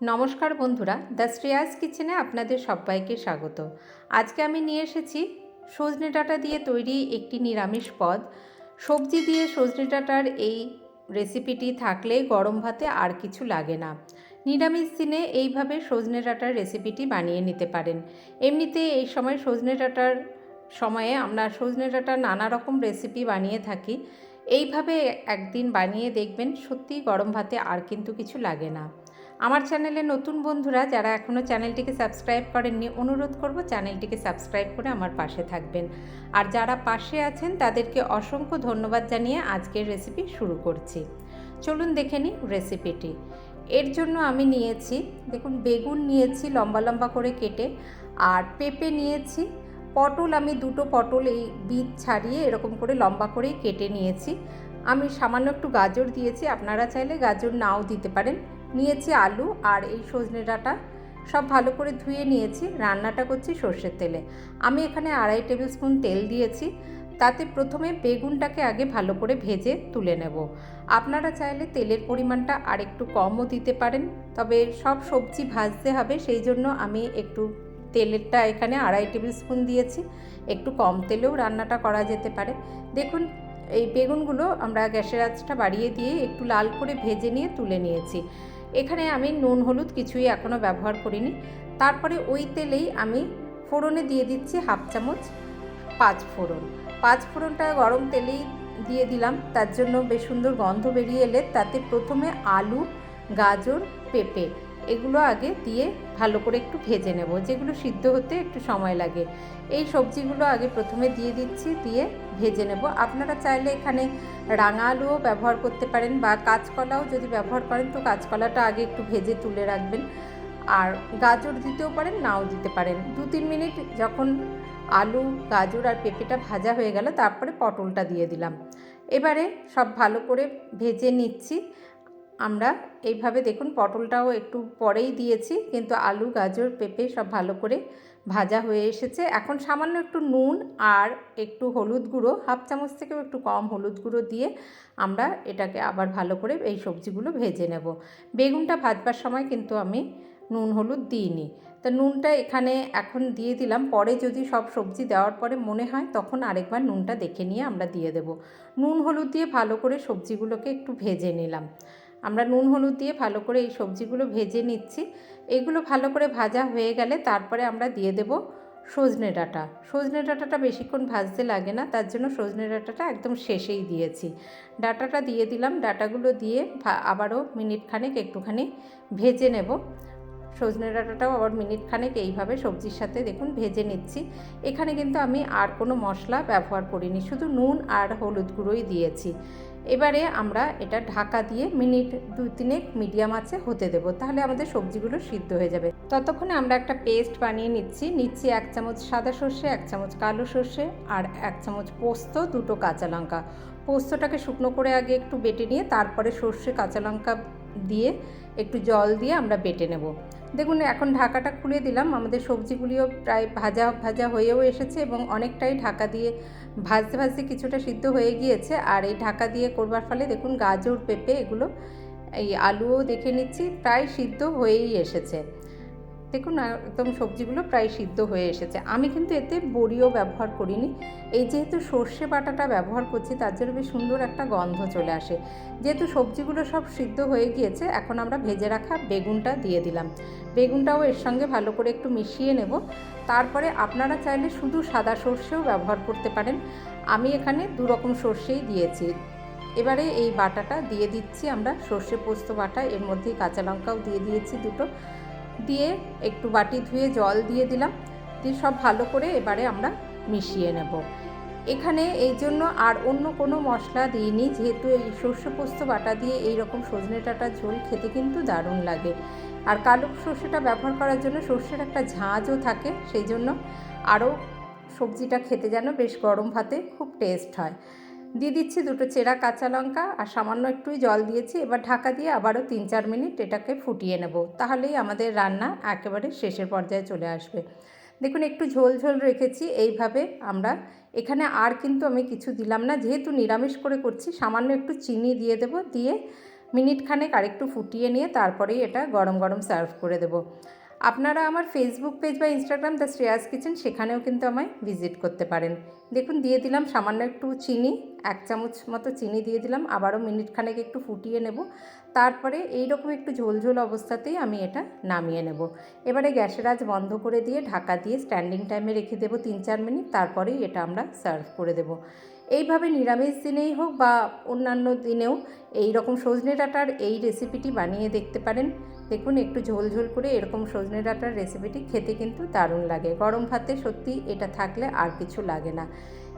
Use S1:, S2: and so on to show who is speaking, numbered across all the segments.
S1: নমস্কার বন্ধুরা, দ্য শ্রেয়াস কিচেনে আপনাদের সবাইকে স্বাগত। আজকে আমি নিয়ে এসেছি সজনে ডাঁটা দিয়ে তৈরি একটি নিরামিষ পদ। সবজি দিয়ে সজনে ডাঁটার এই রেসিপিটি থাকলে গরম ভাতে আর কিছু লাগে না। নিরামিষ দিনে এইভাবে সজনে ডাঁটার রেসিপিটি বানিয়ে নিতে পারেন। এমনিতে এই সময় সজনে ডাঁটার সময়ে আমরা সজনে ডাঁটার নানা রকম রেসিপি বানিয়ে থাকি। এইভাবে একদিন বানিয়ে দেখবেন সত্যি গরম ভাতে আর কিন্তু কিছু লাগে না। আমার চ্যানেলে নতুন বন্ধুরা যারা এখনও চ্যানেলটিকে সাবস্ক্রাইব করেননি, অনুরোধ করব চ্যানেলটিকে সাবস্ক্রাইব করে আমার পাশে থাকবেন। আর যারা পাশে আছেন, তাদেরকে অসংখ্য ধন্যবাদ জানিয়ে আজকের রেসিপি শুরু করছি। চলুন দেখে নিই রেসিপিটি এর জন্য আমি নিয়েছি, দেখুন, বেগুন নিয়েছি লম্বা লম্বা করে কেটে, আর পেঁপে নিয়েছি। পটল, আমি দুটো পটল এই বীজ ছাড়িয়ে এরকম করে লম্বা করেই কেটে নিয়েছি। আমি সামান্য একটু গাজর দিয়েছি, আপনারা চাইলে গাজর নাও দিতে পারেন। নিয়েছি আলু আর এই সজনে ডাঁটা। সব ভালো করে ধুয়ে নিয়েছি, রান্নাটা করছি সর্ষের তেলে। আমি এখানে আড়াই টেবিল স্পুন তেল দিয়েছি, তাতে প্রথমে বেগুনটাকে আগে ভালো করে ভেজে তুলে নেব। আপনারা চাইলে তেলের পরিমাণটা আর একটু কমও দিতে পারেন, তবে সব সবজি ভাজতে হবে, সেই জন্য আমি একটু তেলেরটা এখানে আড়াই টেবিল স্পুন দিয়েছি। একটু কম তেলেও রান্নাটা করা যেতে পারে। দেখুন, এই বেগুনগুলো আমরা গ্যাসের আঁচটা বাড়িয়ে দিয়ে একটু লাল করে ভেজে নিয়ে তুলে নিয়েছি। এখানে আমি নুন, হলুদ কিছুই এখনও ব্যবহার করিনি। তারপরে ওই তেলেই আমি ফোড়নে দিয়ে দিচ্ছি হাফ চামচ পাঁচ ফোড়ন। পাঁচ ফোড়নটা গরম তেলেই দিয়ে দিলাম, তার জন্য বেশ সুন্দর গন্ধ বেরিয়ে এলে তাতে প্রথমে আলু, গাজর, পেঁপে এগুলো আগে দিয়ে ভালো করে একটু ভেজে নেব। যেগুলো সিদ্ধ হতে একটু সময় লাগে। এই সবজিগুলো আগে প্রথমে দিয়ে দিচ্ছি, দিয়ে ভেজে নেব। আপনারা চাইলে এখানে রাঙা আলুও ব্যবহার করতে পারেন বা কাঁচকলাও যদি ব্যবহার করেন, তো কাঁচকলাটা আগে একটু ভেজে তুলে রাখবেন। আর গাজর দিতেও পারেন, নাও দিতে পারেন। দু তিন মিনিট যখন আলু, গাজর আর পেঁপেটা ভাজা হয়ে গেল, তারপরে পটলটা দিয়ে দিলাম। এবারে সব ভালো করে ভেজে নিচ্ছি। আমরা এইভাবে দেখুন পটলটাও একটু পরেই দিয়েছি, কিন্তু আলু, গাজর, পেঁপে সব ভালো করে ভাজা হয়ে এসেছে। এখন সামান্য একটু নুন আর একটু হলুদ গুঁড়ো, হাফ চামচ থেকেও একটু কম হলুদ গুঁড়ো দিয়ে আমরা এটাকে আবার ভালো করে এই সবজিগুলো ভেজে নেব। বেগুনটা ভাজবার সময় কিন্তু আমি নুন, হলুদ দিইনি। তা নুনটা এখানে এখন দিয়ে দিলাম। পরে যদি সব সবজি দেওয়ার পরে মনে হয়, তখন আরেকবার নুনটা দেখে নিয়ে আমরা দিয়ে দেব। নুন, হলুদ দিয়ে ভালো করে সবজিগুলোকে একটু ভেজে নিলাম। আমরা নুন, হলুদ দিয়ে ভালো করে এই সবজিগুলো ভেজে নিচ্ছি। এগুলো ভালো করে ভাজা হয়ে গেলে তারপরে আমরা দিয়ে দেব সজনে ডাঁটা। সজনে ডাঁটাটা বেশিক্ষণ ভাজতে লাগে না, তার জন্য সজনে ডাঁটাটা একদম শেষেই দিয়েছি। ডাটাটা দিয়ে দিলাম, ডাটাগুলো দিয়ে আবারও মিনিট খানেক একটুখানি ভেজে নেব। সজনে ডাঁটাটাও আবার মিনিট খানেক এইভাবে সবজির সাথে দেখুন ভেজে নিচ্ছি। এখানে কিন্তু আমি আর কোনো মশলা ব্যবহার করিনি, শুধু নুন আর হলুদ গুঁড়োই দিয়েছি। এবারে আমরা এটা ঢাকা দিয়ে মিনিট দু তিনেক মিডিয়াম আছে হতে দেবো, তাহলে আমাদের সবজিগুলো সিদ্ধ হয়ে যাবে। ততক্ষণে আমরা একটা পেস্ট বানিয়ে নিচ্ছি। নিচ্ছি এক চামচ সাদা সর্ষে, এক চামচ কালো সর্ষে আর এক চামচ পোস্ত, দুটো কাঁচা লঙ্কা। পোস্তটাকে শুকনো করে আগে একটু বেটে নিয়ে তারপরে সর্ষে, কাঁচা লঙ্কা দিয়ে একটু জল দিয়ে আমরা বেটে নেব। দেখুন, এখন ঢাকাটা খুলে দিলাম। আমাদের সবজিগুলিও প্রায় ভাজা ভাজা হয়েও এসেছে এবং অনেকটাই ঢাকা দিয়ে ভাজতে ভাজতে কিছুটা সিদ্ধ হয়ে গিয়েছে। আর এই ঢাকা দিয়ে করবার ফলে দেখুন, গাজর, পেঁপে এগুলো, এই আলুও দেখে নিচ্ছি, প্রায় সিদ্ধ হয়েই এসেছে। দেখুন একদম সবজিগুলো প্রায় সিদ্ধ হয়ে এসেছে। আমি কিন্তু এতে বড়িও ব্যবহার করিনি। এই যেহেতু সর্ষে বাটাটা ব্যবহার করছি, তার জন্য বেশ সুন্দর একটা গন্ধ চলে আসে। যেহেতু সবজিগুলো সব সিদ্ধ হয়ে গিয়েছে, এখন আমরা ভেজে রাখা বেগুনটা দিয়ে দিলাম। বেগুনটাও এর সঙ্গে ভালো করে একটু মিশিয়ে নেব। তারপরে আপনারা চাইলে শুধু সাদা সর্ষেও ব্যবহার করতে পারেন। আমি এখানে দু রকম সর্ষেই দিয়েছি। এবারে এই বাটাটা দিয়ে দিচ্ছি আমরা। সর্ষে পোস্ত বাটা, এর মধ্যেই কাঁচা লঙ্কাও দিয়ে দিয়েছি দুটো। দিয়ে একটু বাটি ধুয়ে জল দিয়ে দিলাম। দিয়ে সব ভালো করে এবারে আমরা মিশিয়ে নেব। এখানে এই জন্য আর অন্য কোনো মশলা দিইনি। যেহেতু এই সর্ষে পোস্ত বাটা দিয়ে এই রকম সজনে ডাঁটার ঝোল খেতে কিন্তু দারুণ লাগে। আর কালো সর্ষেটা ব্যবহার করার জন্য সর্ষের একটা ঝাঁঝও থাকে, সেই জন্য আরও সবজিটা খেতে যেন বেশ গরম ভাতে খুব টেস্ট হয়। দিয়ে দিচ্ছি দুটো চেরা কাঁচা লঙ্কা আর সামান্য একটুই জল দিয়েছি। এবার ঢাকা দিয়ে আবারও তিন চার মিনিট এটাকে ফুটিয়ে নেব। তাহলেই আমাদের রান্না একেবারে শেষের পর্যায়ে চলে আসবে। দেখুন, একটু ঝোল ঝোল রেখেছি। এইভাবে আমরা এখানে আর কিন্তু আমি কিছু দিলাম না। যেহেতু নিরামিষ করে করছি, সামান্য একটু চিনি দিয়ে দেব। দিয়ে মিনিট খানেক আরেকটু ফুটিয়ে নিয়ে তারপরেই এটা গরম গরম সার্ভ করে দেবো। আপনারা আমার ফেসবুক পেজ বা ইনস্টাগ্রাম দ্য শ্রেয়াস কিচেন সেখানেও কিন্তু আমায় ভিজিট করতে পারেন। দেখুন, দিয়ে দিলাম সামান্য একটু চিনি, এক চামচ মতো চিনি দিয়ে দিলাম, আবারও মিনিট খানেক একটু ফুটিয়ে নেব। তারপরে এই রকম একটু ঝোল ঝোল অবস্থাতেই আমি এটা নামিয়ে নেব। এবারে গ্যাসের আজ বন্ধ করে দিয়ে ঢাকা দিয়ে স্ট্যান্ডিং টাইমে রেখে দেবো তিন চার মিনিট, তারপরেই এটা আমরা সার্ভ করে দেবো। এইভাবে নিরামিষ দিনেই হোক বা অন্যান্য দিনেও এই রকম সজনে ডাঁটার এই রেসিপিটি বানিয়ে দেখতে পারেন। দেখুন, একটু ঝোল ঝোল করে এরকম সজনে ডাঁটার রেসিপিটি খেতে কিন্তু দারুণ লাগে। গরম ভাতে সত্যি এটা থাকলে আর কিছু লাগে না।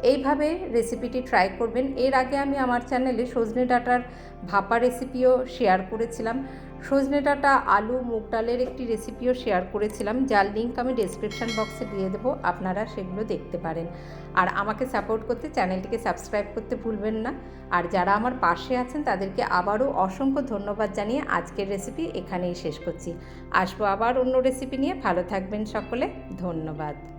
S1: এইভাবে রেসিপিটি ট্রাই করবেন। এর আগে আমি আমার চ্যানেলে সজনে ডাটার ভাপা রেসিপিও শেয়ার করেছিলাম। সজনে ডাটা, আলু, মুগ ডালের একটি রেসিপিও শেয়ার করেছিলাম। যার লিঙ্ক আমি ডেসক্রিপশন বক্সে দিয়ে দেবো, আপনারা সেগুলো দেখতে পারেন। আর আমাকে সাপোর্ট করতে চ্যানেলটিকে সাবস্ক্রাইব করতে ভুলবেন না। আর যারা আমার পাশে আছেন, তাদেরকে আবারও অসংখ্য ধন্যবাদ জানিয়ে আজকের রেসিপি এখানেই শেষ করছি। আসব আবার অন্য রেসিপি নিয়ে। ভালো থাকবেন সকলে। ধন্যবাদ।